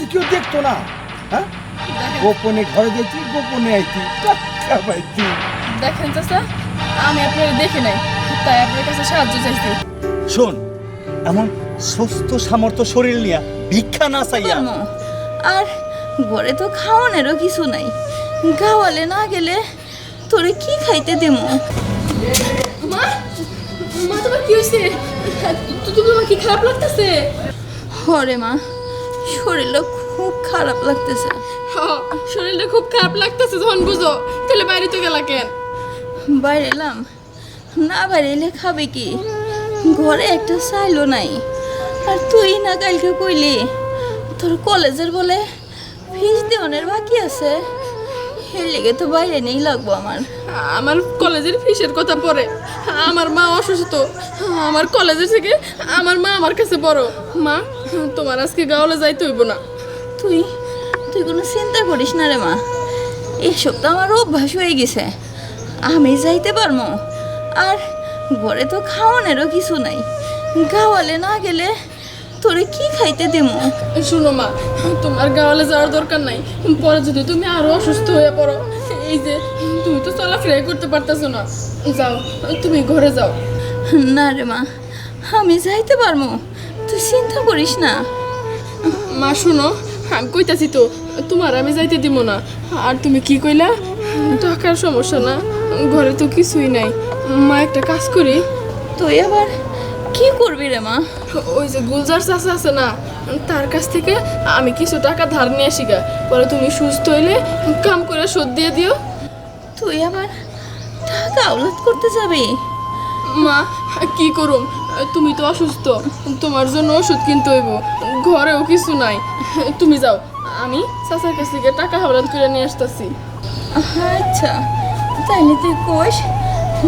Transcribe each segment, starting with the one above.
তো কেউ দেখতো না হ্যাঁ? গোপনে ঘরে দেখি গোপনে আইতি টাকা পাইতি দেখেন চাচা আমি আপনার দেখি নাই তাই আপনার কাছে সাহায্য চাইছি। শোন এমন সুস্থ সামর্থ্য শরীর নিয়ে ভিক্ষা না চাইয়া। আর ঘরে তো খাওয়ানেরও কিছু নাই। গাওয়ালে না গেলে তোরে কি খাইতে দেবো মা মা তোমার কি হয়েছে তোমার কি খারাপ লাগতেছে? হরে মা শরীরটা খুব খারাপ লাগতেছে। শরীরটা খুব খারাপ লাগতেছে যখন বুঝো তাহলে বাইরে তো গেলা কেন? বাইরে এলাম। না বাইরে এলে খাবে কি? ঘরে একটা চাইলো নাই। আর তুই না কালকে কইলি তোর কলেজের বলে ফিস দেওয়ানের বাকি আছে। এর লেগে তো বাইরে নেই লাগবো আমার। আমার কলেজের ফিসের কথা পড়ে। আমার মা অসুস্থ। আমার কলেজের থেকে আমার মা আমার কাছে বড়। মা তোমার আজকে গাওয়ালে যাইতে হইব না। তুই তুই কোনো চিন্তা করিস না রে মা। এসব তো আমার অভ্যাস হয়ে গেছে। আমি যাইতে পারব। আর ঘরে তো খাওয়ানেরও কিছু নাই। গাওয়ালে না গেলে তোরে কি খাইতে দেবো শুনো মা তোমার গাওয়ালে যাওয়ার দরকার নাই। পরে যদি তুমি আরও অসুস্থ হয়ে পড়ো এই যে তুমি তো চলাফেরাই করতে পারতেছো না। যাও তুমি ঘরে যাও। না রে মা আমি যাইতে পারব তুই চিন্তা করিস না। মা শুনো আমি কইতাছি তো তোমার আমি যাইতে দিব না। আর তুমি কি কইলা? টাকার সমস্যা না ঘরে তো কিছুই নাই। মা একটা কাজ করি। তুই আবার কি করবি রে মা? ওই যে গুলজার চাষা আছে না তার কাছ থেকে আমি কিছু টাকা ধার নিয়ে আসি গা। পরে তুমি সুস্থ হইলে কাম করে শোধ দিয়ে দিও। তুই আমার টাকা আওলাদ করতে যাবি? মা কি করুম? তুমি তো অসুস্থ তোমার জন্য ওষুধ কিনতে হইব। ঘরেও কিছু নাই। তুমি যাও আমি চাচার কাছ থেকে টাকা হাওলাত করে নিয়ে আসতেছি। আচ্ছা তাইলে তুই কোষ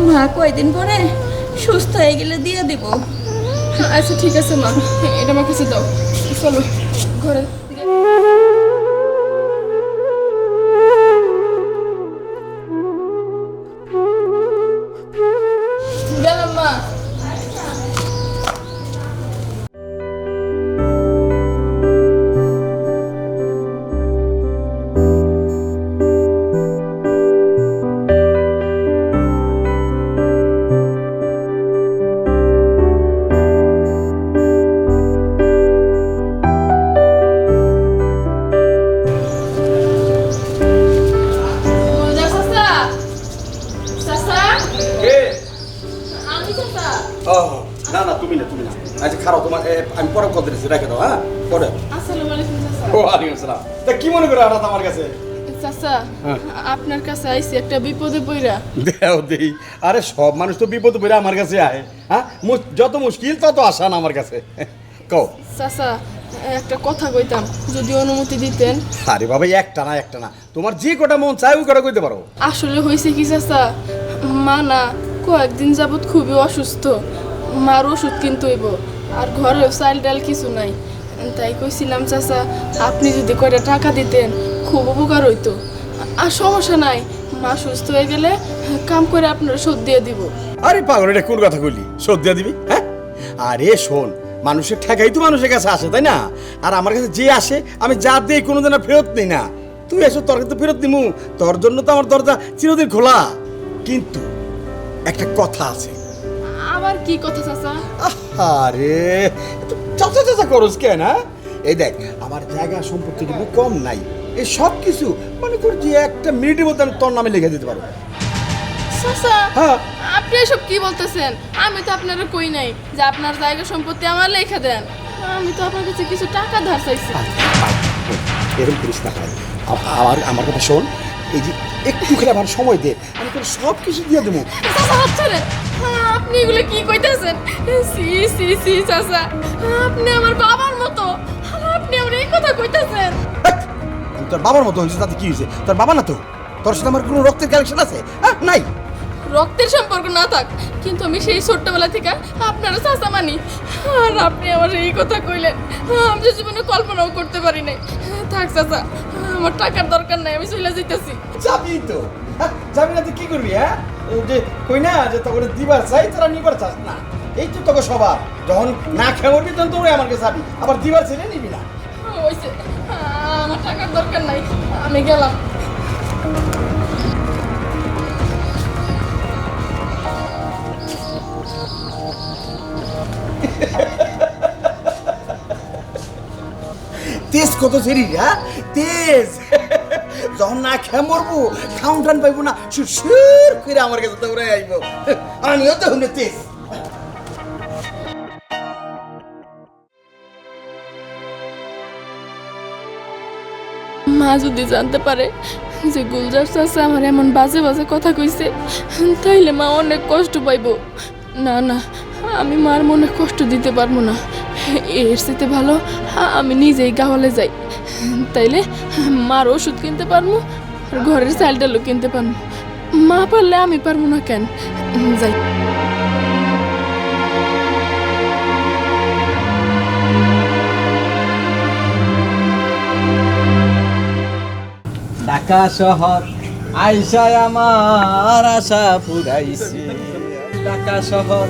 মা কয়দিন পরে সুস্থ হয়ে গেলে দিয়ে দিব। আচ্ছা ঠিক আছে মা। এটা আমার কাছে দাও। চলো ঘরে। কল রেখে দাও হ্যাঁ? পরে আসসালামু আলাইকুম চাচা। ও আসসালাম তা কি মনে করে হঠাৎ আমার কাছে? চাচা আপনার কাছে আইছি একটা বিপদে পইরা। দেও দেই। আরে সব মানুষ তো বিপদ পড়ে আমার কাছে আয় হ্যাঁ? যত মুশকিল তত আসান আমার কাছে। কও। চাচা একটা কথা কইতাম যদি অনুমতি দিতেন। আরে বাবা একটা না একটা না। তোমার যে কটা মন চাই ওই কটা কইতে পারো। আসলে হয়েছে কি চাচা? মা না কয়েকদিন যাবৎ খুবই অসুস্থ। মার ওষুধ কিনতে হইব। আর ঘরেও চাল ডাল কিছু নাই। তাই কইছিলাম, চাচা, আপনি যদি কয়টা টাকা দিতেন, খুব উপকার হইতো। আর সমস্যা নাই, মা সুস্থ হয়ে গেলে কাম করে আপনার শোধ দিয়ে দিব। আরে পাগল, এটা কোন কথা কইলি? শোধ দিয়ে দিবি? হ্যাঁ? আরে শোন, মানুষের ঠেকাই তো মানুষের কাছে আসে, তাই না? আর আমার কাছে যে আসে, আমি যা দিই কোনোদিন আর ফেরত নেই না। তুই এসো, তোর কাছে ফেরত দিমু। তোর জন্য তো আমার দরজা চিরদিন খোলা। কিন্তু একটা কথা আছে। আবার কি কথা চাচা? আরে চাচা চাচা করস কেন হ্যাঁ? এই দেখ আমার জায়গা সম্পত্তি কিন্তু কম নাই। এই সব কিছু মনে কর যে একটা মিনিটের মধ্যে আমি তোর নামে লিখে দিতে পারব। চাচা হ্যাঁ। আপনি এসব কি বলতেছেন? আমি তো আপনারা কই নাই যে আপনার জায়গা সম্পত্তি আমার লেখা দেন। আমি তো আপনার কাছে কিছু টাকা ধার চাইছি। এরকম করিস না আমার আমার কথা শোন এই যে একটু খেলে আমার সময় দে আমি তোর সব কিছু দিয়ে দেবো। চাচা হাত ছাড়েন। আপনি এগুলো কি কইতাছেন? সি সি সি চাচা। আপনি আমার বাবার মতো। আপনি আমার এই কথা কইতাছেন। তোর বাবার মতো হয়েছে তাতে কি হয়েছে? তোর বাবা না তো? তোর সাথে আমার কোনো রক্তের কালেকশন আছে? হ্যাঁ নাই? রক্তের সম্পর্ক না থাক কিন্তু আমি সেই ছোট্টবেলা থেকে আপনারা চাচা মানি। আর আপনি আমার এই কথা কইলেন আমি যে জীবনে কল্পনাও করতে পারি নাই। থাক চাচা আমার টাকার দরকার নাই আমি চলে যেতেছি যাবি তো। হ্যাঁ, যাবি না তুই কি করবি হ্যাঁ? যে কই না যে তোকে দিবার চাই তোরা নিবার চাস না। এই তো তোকে স্বভাব যখন না খেয়ে উঠবি তখন তোরে আমার কাছে যাবি। আবার দিবার ছেড়ে নিবি না। হইছে দরকার নাই আমি গেলাম। তেজ কত শরীর হ্যাঁ? তেজ। যখন না খেয়ে মরবো খাউন টান পাইবো না সুর করে আমার কাছে দৌড়ে আইবো। আমিও তো হুনে তেজ। মা যদি জানতে পারে যে গুলজার চাষা আমার এমন বাজে বাজে কথা কইছে, তাইলে মা অনেক কষ্ট পাইবো। না না, আমি মার মনে কষ্ট দিতে পারব না। এর সাথে ভালো, আমি নিজেই গাওয়ালে যাই। তাইলে মার ওষুধ কিনতে পারব, আর ঘরের চাল ডালও কিনতে পারব। মা পারলে আমি পারব না কেন? যাই। ঢাকা শহর আইসায় আমার আশা পুরাইছে ঢাকা শহর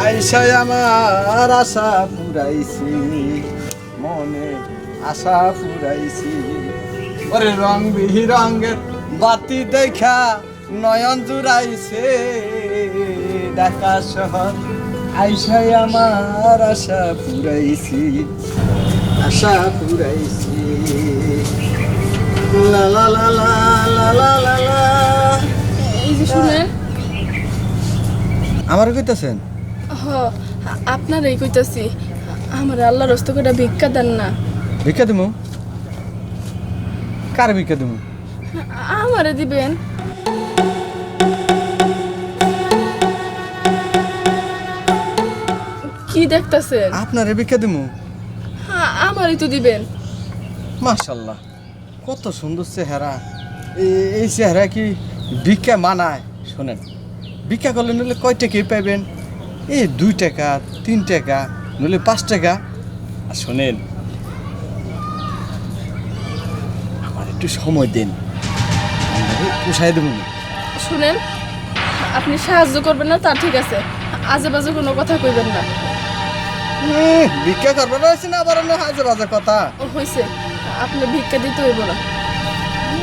আইসাই আমার আশা পুরাইছি মনে আশা পুরাইছি ওরে রং বিরঙ্গের বাতি দেখা নয়ন জুড়াইছে। ঢাকা শহর আইসাই আমার আশা পুরাইছি আশা পুরাইছি লা লা লা লা লা লা লা এই যে শুনেন আমার কইতাছেন? হ আপনারই কইতাছি। আমার আল্লাহর রস্ত করে ভিক্ষা দেন না। ভিক্ষা দিমু? কার ভিক্ষা দিমু? আমারে দিবেন। কি দেখতাছেন? আপনারে ভিক্ষা দিমু? আমারই তো দিবেন। মাশাল্লাহ কত সুন্দর চেহারা। এই চেহারা কি ভিক্ষা মানায় শোনেন। ভিক্ষা করলে নিলে কয় টাকা পাইবেন? এই দুই টাকা তিন টাকা নইলে পাঁচ টাকা। আর শোনেন আমার একটু সময় দিন। পোষাই দেবো না। শুনেন আপনি সাহায্য করবেন না তা ঠিক আছে। আজে বাজে কোনো কথা কইবেন না। হুম, ভিক্ষা করবে রয়েছে না আবার অন্য হাজে বাজে কথা? ও হইছে আপনি ভিক্ষা দিতে হইব না।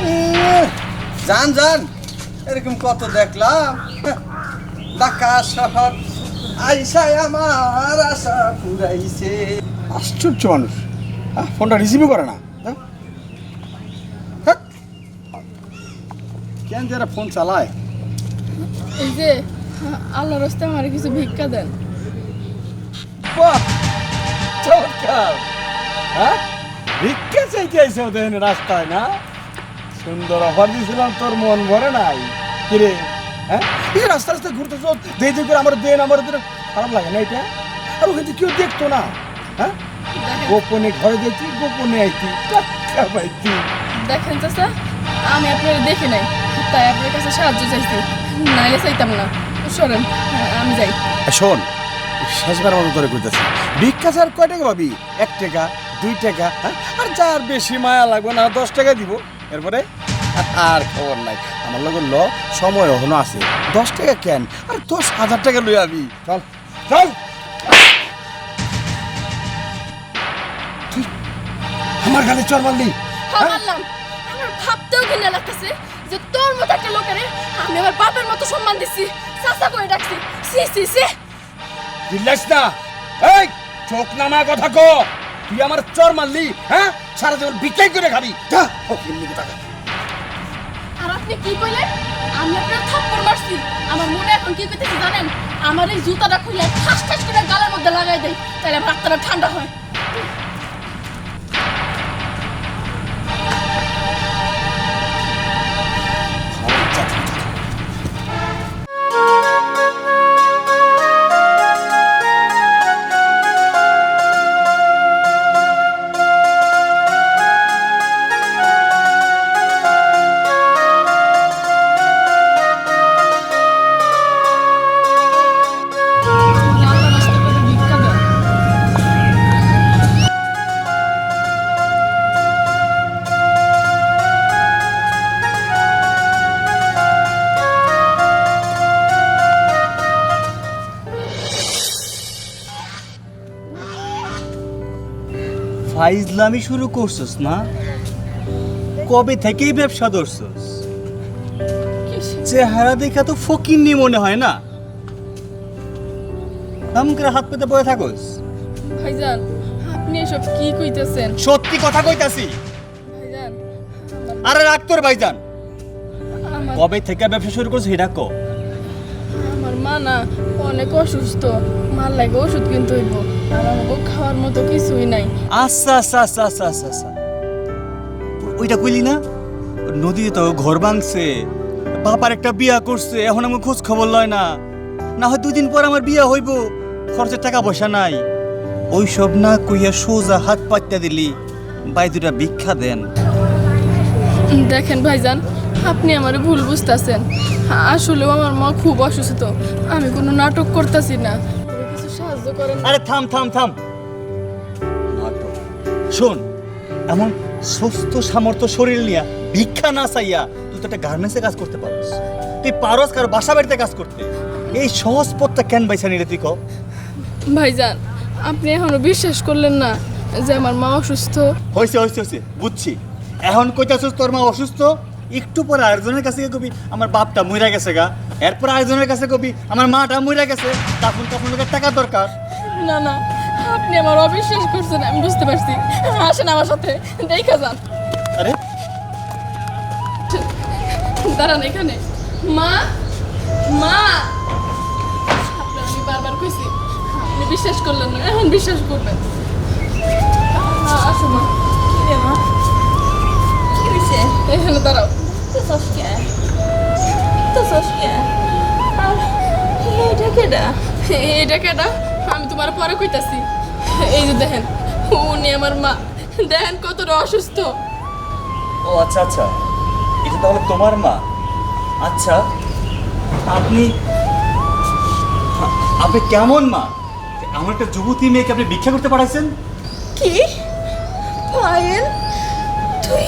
উম, যান যান। এরকম কত দেখলাম। ঢাকা শহর। আইসায় আমার আশা পুরাইছে। আশ্চর্য মানুষ। হ্যাঁ ফোনটা রিসিভই করে না। হ্যাঁ? হ্যাট। কেন যারা ফোন চালায়? এই যে আল্লাহ রস্তে আমার কিছু ভিক্ষা দেন। বাহ! চমৎকার! হ্যাঁ? ভিক্ষা চাইতে আইসে ওদের রাস্তায় না? সুন্দর অফার দিয়েছিলাম তোর মন ভরে নাই। কিরে? হ্যাঁ? এই রাস্তা রাস্তায় ঘুরতে চল দেই দেই করে আমার দেন আমার দেন খারাপ লাগে না এটা? আর ওখানে কেউ দেখতো না হ্যাঁ? গোপনে ঘরে দেখি গোপনে আইতি টাকা পাইতি দেখেন চাচা আমি আপনার দেখি নাই তাই আপনার কাছে সাহায্য চাইছি। নাইলে চাইতাম না। সরেন আমি যাই। শোন শেষবার মতো তোরে কইতেছি। ভিক্ষা স্যার কয় টাকা পাবি? এক টাকা দুই টাকা হ্যাঁ? আর যার বেশি মায়া লাগবে না দশ টাকা দিব। এরপরে আর খবর নাই। আমার লগে ল সময় এখনও আছে। দশ টাকা কেন? আর দশ হাজার টাকা লই আবি। চল চল। আমার গালে চর মারলি। হ্যাঁ আমার ভাবতেও ঘৃণা লাগতেছে যে তোর মতো একটা লোকের আমি আমার বাপের মতো সম্মান দিচ্ছি চাচা করে ডাকছি। সি সি সি। না। এই চোখ নামা কথা কো তুই আমার চর মারলি হ্যাঁ? সারা জীবন বিক্রি করে খাবি। যা ও কিন্নি টাকা। আপনি কি কইলেন? আমি আপনার থাপ্পড় মারছি। আমার মনে এখন কি কইতেছি জানেন? আমার এই জুতাটা খুলে ঠাস ঠাস করে গালের মধ্যে লাগাই দেয় তাহলে আমার ঠান্ডা হয়। ফাইজলামি শুরু করছস না? কবে থেকেই ব্যবসা ধরছস? চেহারা দেখা তো ফকিন্নি মনে হয় না? দাম করে হাত পেতে বয়ে থাকস? ভাইজান আপনি এসব কি কইতেছেন? সত্যি কথা কইতাছি। ভাইজান আরে রাখ তোর ভাইজান। কবে থেকে ব্যবসা শুরু করছিস সেটা ক মা না অনেক অসুস্থ মার লাগে ওষুধ কিনতে হইব। আর আমাকে খাওয়ার মতো কিছুই নাই। আচ্ছা আচ্ছা আচ্ছা আচ্ছা আচ্ছা আচ্ছা। ওইটা কইলি না? নদীতে তো ঘর ভাঙছে বাবার একটা বিয়া করছে এখন আমার খোঁজ খবর লয় না। না হয় দুদিন পর আমার বিয়া হইব খরচের টাকা পয়সা নাই। ওই সব না কইয়া সোজা হাত পাত্তা দিলি বাই দুটা ভিক্ষা দেন। দেখেন ভাইজান আপনি আমার ভুল বুঝতেছেন। আসলেও আমার মা খুব অসুস্থ। আমি কোনো নাটক করতেছি না। কিছু সাহায্য করেন আরে থাম থাম থাম। নাটক। শোন এমন সুস্থ সামর্থ্য শরীর নিয়া ভিক্ষা না চাইয়া তুই তো একটা গার্মেন্টসে কাজ করতে পারস। তুই পারস কারও বাসা বাড়িতে কাজ করতে। এই সহজ পথটা কেন বাইসা নিলে তুই কও? ভাইজান আপনি এখনও বিশ্বাস করলেন না যে আমার মা অসুস্থ? হয়েছে হয়েছে হয়েছে বুঝছি। এখন কইতাছিস তোর মা অসুস্থ? একটু পরে আরেকজনের কাছে কবি আমার বাপটা মইরা গেছে গা। এরপর আরেকজনের কাছে কবি আমার মাটা মইরা গেছে। তখন তখন ওদের টাকা দরকার। না না আপনি আমার অবিশ্বাস করছেন আমি বুঝতে পারছি। আসেন আমার সাথে দেখা যান আরে। দাঁড়ান এখানে। মা মা! আপনার আমি বারবার কইছি আপনি বিশ্বাস করলেন না এখন বিশ্বাস করবেন। আ- আসো মা। কি রে মা? কি হয়েছে এখানে দাঁড়াও। তো সসকে। তো সসকে। আর এটা কেডা? এটা আমি তোমার পরে কইতাছি। এই যে দেখেন উনি আমার মা। দেখেন কতটা অসুস্থ। ও আচ্ছা আচ্ছা। এটা তাহলে তোমার মা। আচ্ছা আপনি আপনি কেমন মা? আমার একটা যুবতী মেয়েকে আপনি ভিক্ষা করতে পাঠাইছেন? কি? পায়েল তুই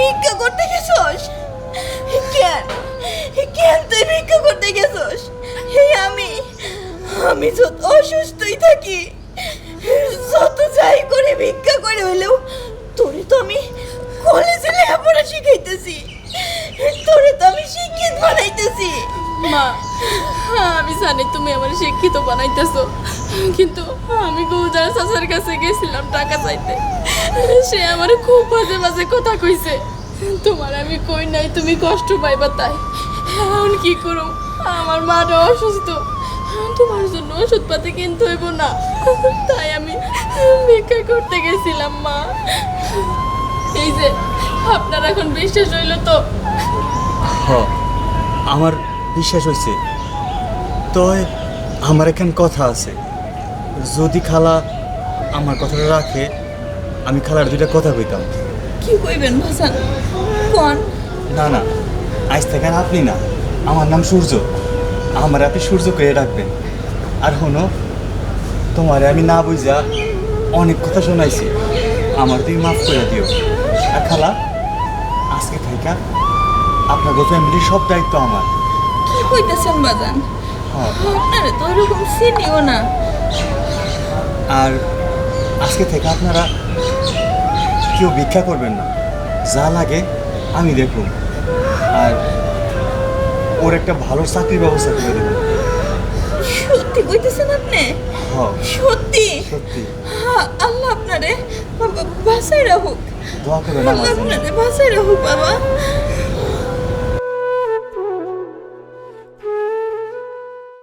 ভিক্ষা করতে গেছস? কেন? কেন তুই ভিক্ষা করতে গেছস? এই আমি আমি যত অসুস্থই থাকি, যত যাই করে ভিক্ষা করে হইলেও তোরে তো আমি কলেজে লেখাপড়া শিখাইতেছি, তোরে তো আমি শিক্ষিত বানাইতেছি। মা, আমি জানি তুমি আমার শিক্ষিত বানাইতেছো। কিন্তু আমি গৌজার চাচার কাছে গেছিলাম টাকা চাইতে। সে আমার খুব বাজে বাজে কথা কইছে। তোমার আমি কই নাই, তুমি কষ্ট পাইবা তাই। এখন কি করো আমার মাটা অসুস্থ। তোমার জন্য ওষুধ পাতি কিনতে হইব না। তাই আমি ভিক্ষা করতে গেছিলাম, মা। এই যে, আপনার এখন বিশ্বাস হইল তো? আমার বিশ্বাস হয়েছে তো আমার এখানে কথা আছে। যদি খালা আমার কথাটা রাখে আমি খালার দুইটা কথা কইতাম। কি কইবেন ভাসান? কোন? না না আজ থেকে আর আপনি না আমার নাম সূর্য। আমার আপনি সূর্য করে ডাকবেন। আর হনো তোমারে আমি না বুঝা অনেক কথা শোনাইছি। আমার তুমি মাফ করে দিও। আর খালা আজকে থেকে আপনার ফ্যামিলির সব দায়িত্ব আমার। কি কইতেছেন বাজান হ্যাঁ। আপনারা তো ওরকম চিনিও না। আর আজকে থেকে আপনারা কেউ ভিক্ষা করবেন না। যা লাগে আমি দেখুন। আর ওর একটা ভালো চাকরির ব্যবস্থা করে দেবো সত্যি কইতেছেন আপনি? হ্যাঁ। সত্যি? সত্যি। আল্লাহ আপনারে বা- বা- রাখুক। দোয়া করবেন আপনারে বাঁচাই রাখুক বাবা।